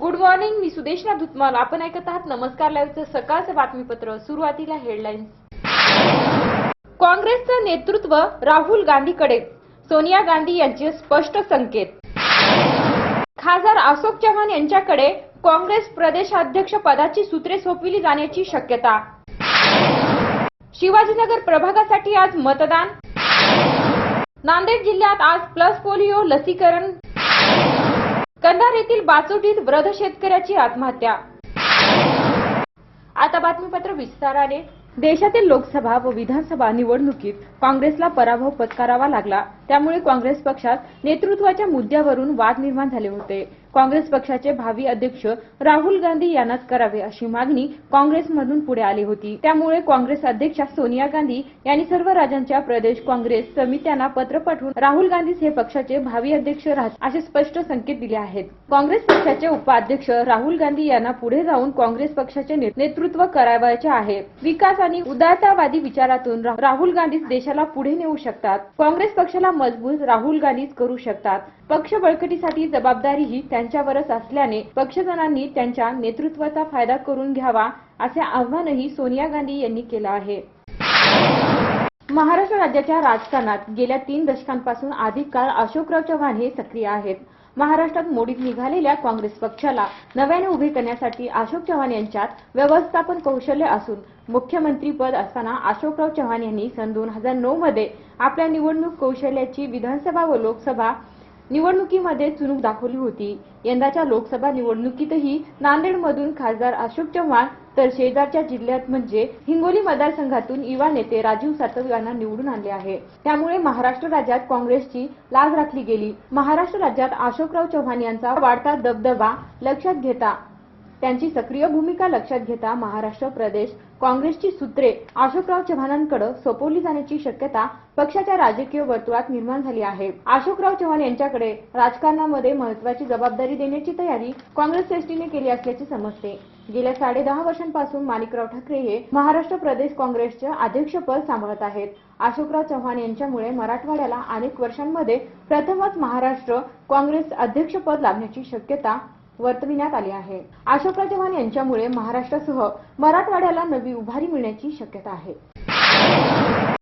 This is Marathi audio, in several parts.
गुड मॉर्निंग मी सुदेशना धुतमाल. आपण ऐकत आहात नमस्कार लाईव्हचं सकाळचं बातमीपत्र. सुरुवातीला हेडलाईन्स काँग्रेसचं नेतृत्व राहुल गांधीकडे. सोनिया गांधी यांचे स्पष्ट संकेत. खासदार अशोक चव्हाण यांच्याकडे काँग्रेस प्रदेशाध्यक्ष पदाची सूत्रे सोपविली जाण्याची शक्यता. शिवाजीनगर प्रभागासाठी आज मतदान. नांदेड जिल्ह्यात आज प्लस पोलिओ लसीकरण. कंधार येथील बाचोटीत वृद्ध शेतकऱ्याची आत्महत्या. आता बातमीपत्र विस्ताराने. देशातील लोकसभा व विधानसभा निवडणुकीत काँग्रेसला पराभव पत्करावा लागला. त्यामुळे काँग्रेस पक्षात नेतृत्वाच्या मुद्द्यावरून वाद निर्माण झाले होते. काँग्रेस पक्षाचे भावी अध्यक्ष राहुल गांधी यांनाच करावे अशी मागणी काँग्रेसमधून पुढे आली होती. त्यामुळे काँग्रेस अध्यक्षा सोनिया गांधी यांनी सर्व राज्यांच्या प्रदेश काँग्रेस समित्यांना पत्र पाठवून राहुल गांधीच हे पक्षाचे भावी अध्यक्ष राहत असे स्पष्ट संकेत दिले आहेत. काँग्रेस पक्षाचे उपाध्यक्ष राहुल गांधी यांना पुढे जाऊन काँग्रेस पक्षाचे नेतृत्व करावयाचे आहे. विकास आणि उदारतावादी विचारातून राहुल गांधीच देशाला पुढे नेऊ शकतात. काँग्रेस पक्षाला मजबूत राहुल गांधीच करू शकतात. पक्ष बळकटीसाठी जबाबदारीही त्यांच्यावरच असल्याने पक्षजनांनी त्यांच्या नेतृत्वाचा फायदा करून घ्यावा असे आव्हानही सोनिया गांधी यांनी केलं आहे. महाराष्ट्र राज्याच्या राजकारणात गेल्या तीन दशकांपासून अधिक काळ अशोकराव चव्हाण हे सक्रिय आहेत. महाराष्ट्रात मोडीत निघालेल्या काँग्रेस पक्षाला नव्याने उभे करण्यासाठी अशोक चव्हाण यांच्यात व्यवस्थापन कौशल्य असून मुख्यमंत्री पद असताना अशोकराव चव्हाण यांनी सन दोन हजार नऊ मध्ये आपल्या निवडणूक कौशल्याची विधानसभा व लोकसभा निवडणुकीमध्ये चुणूक दाखवली होती. यंदाच्या लोकसभा निवडणुकीतही नांदेडमधून खासदार अशोक चव्हाण तर शेजारच्या जिल्ह्यात म्हणजे हिंगोली मतदारसंघातून युवा नेते राजीव सातव यांना निवडून आणले आहे. त्यामुळे महाराष्ट्र राज्यात काँग्रेसची लाज राखली गेली. महाराष्ट्र राज्यात अशोकराव चव्हाण यांचा वाढता दबदबा लक्षात घेता त्यांची सक्रिय भूमिका लक्षात घेता महाराष्ट्र प्रदेश काँग्रेसची सूत्रे अशोकराव चव्हाणांकडे सोपवली जाण्याची शक्यता पक्षाच्या राजकीय वर्तुळात निर्माण झाली आहे. अशोकराव चव्हाण यांच्याकडे राजकारणामध्ये महत्वाची जबाबदारी देण्याची तयारी काँग्रेस एसटीने केली असल्याचे समजते. गेल्या साडे दहा वर्षांपासून माणिकराव ठाकरे हे महाराष्ट्र प्रदेश काँग्रेसचे अध्यक्षपद सांभाळत आहेत. अशोकराव चव्हाण यांच्यामुळे मराठवाड्याला अनेक वर्षांमध्ये प्रथमच महाराष्ट्र काँग्रेस अध्यक्षपद लाभण्याची शक्यता वर्तविण्यात आली आहे. अशोकराव चव्हाण यांच्यामुळे महाराष्ट्रासह मराठवाड्याला नवी उभारी मिळण्याची शक्यता आहे.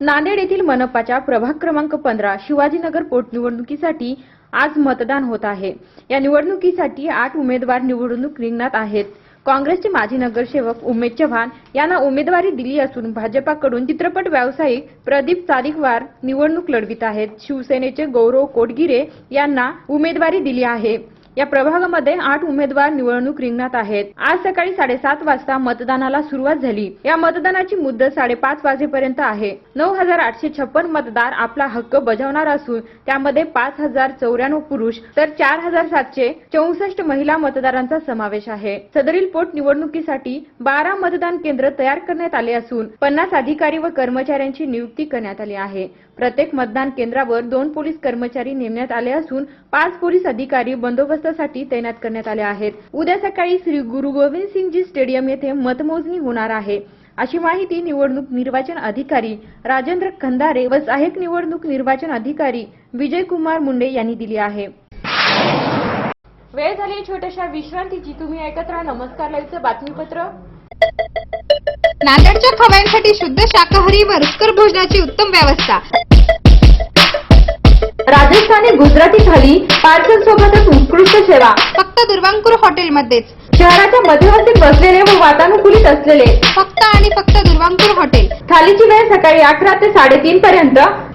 नांदेड येथील मनपाच्या प्रभाग क्रमांक पंधरा शिवाजीनगर पोटनिवडणुकीसाठी आज मतदान होत आहे. या निवडणुकीसाठी आठ उमेदवार निवडणूक रिंगणात आहेत. काँग्रेसचे माजी नगरसेवक उमेद चव्हाण यांना उमेदवारी दिली असून भाजपाकडून चित्रपट व्यावसायिक प्रदीप चारिकवार निवडणूक लढवित आहेत. शिवसेनेचे गौरव कोटगिरे यांना उमेदवारी दिली आहे. या प्रभागामध्ये आठ उमेदवार निवडणूक रिंगणात आहेत. आज सकाळी साडेसात वाजता मतदानाला सुरुवात झाली. या मतदानाची मुदत साडेपाच वाजेपर्यंत आहे. नऊ हजार आठशे छप्पन मतदार आपला हक्क बजावणार असून त्यामध्ये पाच हजार चौऱ्याण्णव पुरुष तर चार हजार सातशे चौसष्ट महिला मतदारांचा समावेश आहे. सदरील पोट निवडणुकीसाठी बारा मतदान केंद्र तयार करण्यात आले असून पन्नास अधिकारी व कर्मचाऱ्यांची नियुक्ती करण्यात आली आहे. प्रत्येक मतदान केंद्रावर दोन पोलीस कर्मचारी नेमण्यात आले असून पाच पोलीस अधिकारी बंदोबस्तासाठी तैनात करण्यात आले आहेत. उद्या सकाळी श्री गुरु गोविंद सिंगजी स्टेडियम येथे मतमोजणी होणार आहे. अशी माहिती निवडणूक निर्वाचन अधिकारी राजेंद्र खंदारे व सहाय्यक निवडणूक निर्वाचन अधिकारी विजय कुमार मुंडे यांनी दिली आहे. वेळ झाली छोट्याशा विश्रांतीची. तुम्ही ऐकत राहा नमस्कार लाईव्हचं बातमीपत्र. नांदेडच्या खव्यांसाठी शुद्ध शाकाहारी व रुचकर भोजनाची उत्तम व्यवस्था. राजस्थानी गुजराती थाली पार्सल सोबतच उत्कृष्ट सेवा. फक्त दुर्वांकुर हॉटेलमध्येच. शहराच्या मध्यवर्ती बसलेले व वातानुकूलित असलेले. फक्त आणि फक्त दुर्वांकुर हॉटेल. थालीची वेळ सकाळी अकरा ते साडेतीन पर्यंत.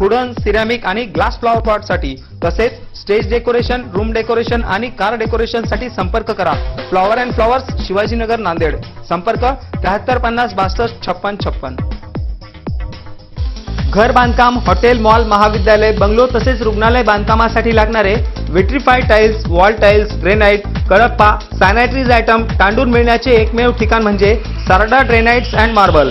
Wooden ceramic आणि ग्लास फ्लॉवर पॉटसाठी तसेच स्टेज डेकोरेशन रूम डेकोरेशन आणि कार डेकोरेशनसाठी संपर्क करा. Flower and flowers Shivajinagar Nanded. संपर्क त्र्याहत्तर पन्नास बासष्ट छप्पन छप्पन. घर बांधकाम हॉटेल मॉल महाविद्यालय बंगलो तसेच रुग्णालय बांधकामासाठी लागणारे vitrified tiles wall tiles granite Kadapa sanitaries item तांडून मिळण्याचे एकमेव ठिकाण म्हणजे सारडा ड्रेनाईट्स अँड मार्बल.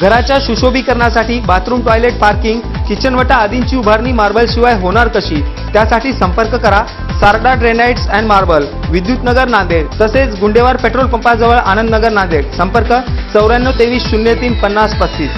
घराच्या सुशोभीकरणासाठी बाथरूम टॉयलेट पार्किंग किचनवटा आदींची उभारणी मार्बल शिवाय होणार कशी? त्यासाठी संपर्क करा. Sarda granites and marble Vidyutnagar Nanded तसेच गुंडेवार पेट्रोल पंपाजवळ आनंदनगर नांदेड. संपर्क चौऱ्याण्णव तेवीस शून्य तीन पन्नास पस्तीस.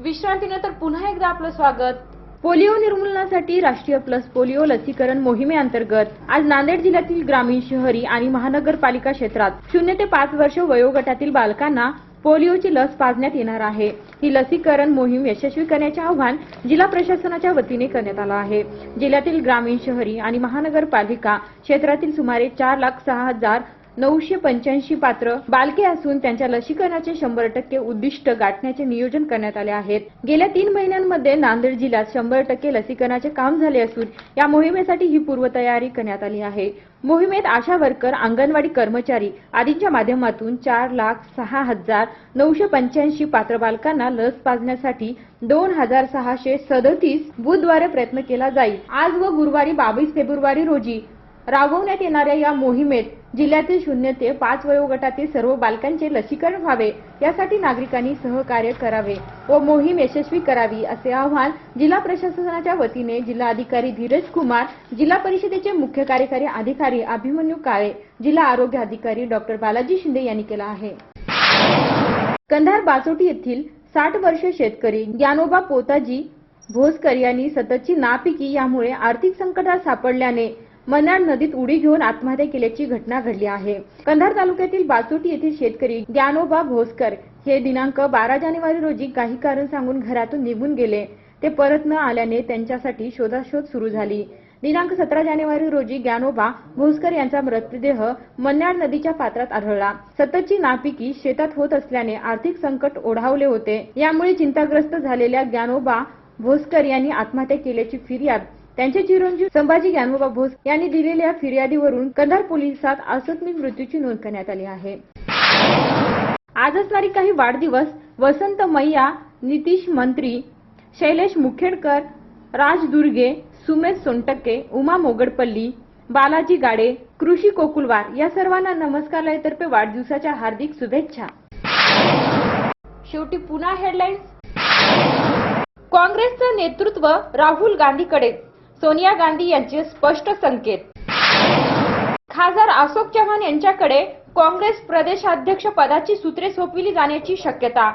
विश्रांतीनंतर पुन्हा एकदा आपलं स्वागत. पोलिओ निर्मूलनासाठी राष्ट्रीय प्लस पोलिओ लसीकरण मोहिमेअंतर्गत आज नांदेड जिल्ह्यातील ग्रामीण शहरी आणि महानगरपालिका क्षेत्रात शून्य ते पाच वर्ष वयोगटातील बालकांना पोलिओची लस पाजण्यात येणार आहे. ही लसीकरण मोहीम यशस्वी करण्याचे आव्हान जिल्हा प्रशासनाच्या वतीने करण्यात आलं आहे. जिल्ह्यातील ग्रामीण शहरी आणि महानगरपालिका क्षेत्रातील सुमारे चार लाख सहा हजार नऊशे पंच्याऐंशी पात्र बालके असून त्यांच्या लसीकरणाचे शंभर टक्के उद्दिष्ट गाठण्याचे नियोजन करण्यात आले आहेत. गेल्या तीन महिन्यांमध्ये नांदेड जिल्ह्यात शंभर टक्के लसीकरणाचे काम झाले असून या मोहिमेसाठी ही पूर्वतयारी करण्यात आली आहे. मोहिमेत आशा वर्कर अंगणवाडी कर्मचारी आदींच्या माध्यमातून चार लाख सहा हजार नऊशे पंच्याऐंशी पात्र बालकांना लस पाजण्यासाठी दोन हजार सहाशे सदतीस बुधवारे प्रयत्न केला जाईल. आज व गुरुवारी बावीस फेब्रुवारी रोजी राबवण्यात येणाऱ्या या मोहिमेत जिल्ह्यातील शून्य ते पाच वयोगटातील सर्व बालकांचे लसीकरण व्हावे यासाठी नागरिकांनी सहकार्य करावे व मोहीम यशस्वी करावी असे आवाहन जिल्हा प्रशासनाच्या वतीने जिल्हाधिकारी धीरज कुमार जिल्हा परिषदेचे मुख्य कार्यकारी अधिकारी अभिमन्यू काळे जिल्हा आरोग्य अधिकारी डॉक्टर बालाजी शिंदे यांनी केला आहे. कंधार बासोटी येथील साठ वर्ष शेतकरी ज्ञानोबा पोताजी भोसकर यांनी सततची नापिकी यामुळे आर्थिक संकटात सापडल्याने मन्याड नदीत उडी घेऊन आत्महत्या केल्याची घटना घडली आहे. कंधार तालुक्यातील बासोटी येथील शेतकरी ज्ञानोबा भोसकर हे दिनांक बारा जानेवारी रोजी काही कारण सांगून घरातून निघून गेले. ते परत न आल्याने त्यांच्यासाठी शोधाशोध सुरू झाली. दिनांक सतरा जानेवारी रोजी ज्ञानोबा भोसकर यांचा मृतदेह मन्याड नदीच्या पात्रात आढळला. सततची नापिकी शेतात होत असल्याने आर्थिक संकट ओढावले होते. यामुळे चिंताग्रस्त झालेल्या ज्ञानोबा भोसकर यांनी आत्महत्या केल्याची फिर्याद त्यांचे चिरंजीव संभाजी ज्ञानोबा भोस यांनी दिलेल्या फिर्यादीवरून कंधार पोलिसात आकस्मिक मृत्यूची नोंद करण्यात आली आहे. आज असणारी काही वाढदिवस वसंत मैया नितीश मंत्री शैलेश मुखेडकर राज दुर्गे सुमेश सोनटक्के उमा मोगडपल्ली बालाजी गाडे कृषी कोकुलवार या सर्वांना नमस्कारलयातर्फे वाढदिवसाच्या हार्दिक शुभेच्छा. शेवटी पुन्हा हेडलाईन्स काँग्रेसचं नेतृत्व राहुल गांधीकडे. सोनिया गांधी यांचे स्पष्ट संकेत. खासदार अशोक चव्हाण यांच्याकडे काँग्रेस प्रदेशाध्यक्ष पदाची सूत्रे सोपविली जाण्याची शक्यता.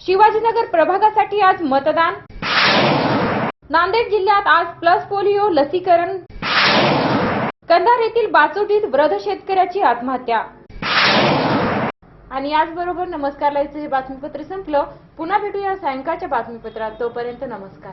शिवाजीनगर प्रभागासाठी आज मतदान. नांदेड जिल्ह्यात आज प्लस पोलिओ लसीकरण. कंधार येथील बाचोटीत वृद्ध शेतकऱ्याची आत्महत्या. आणि याचबरोबर नमस्कार लाईचं हे बातमीपत्र संपलं. पुन्हा भेटूया सायंकाळच्या बातमीपत्रात. तोपर्यंत नमस्कार.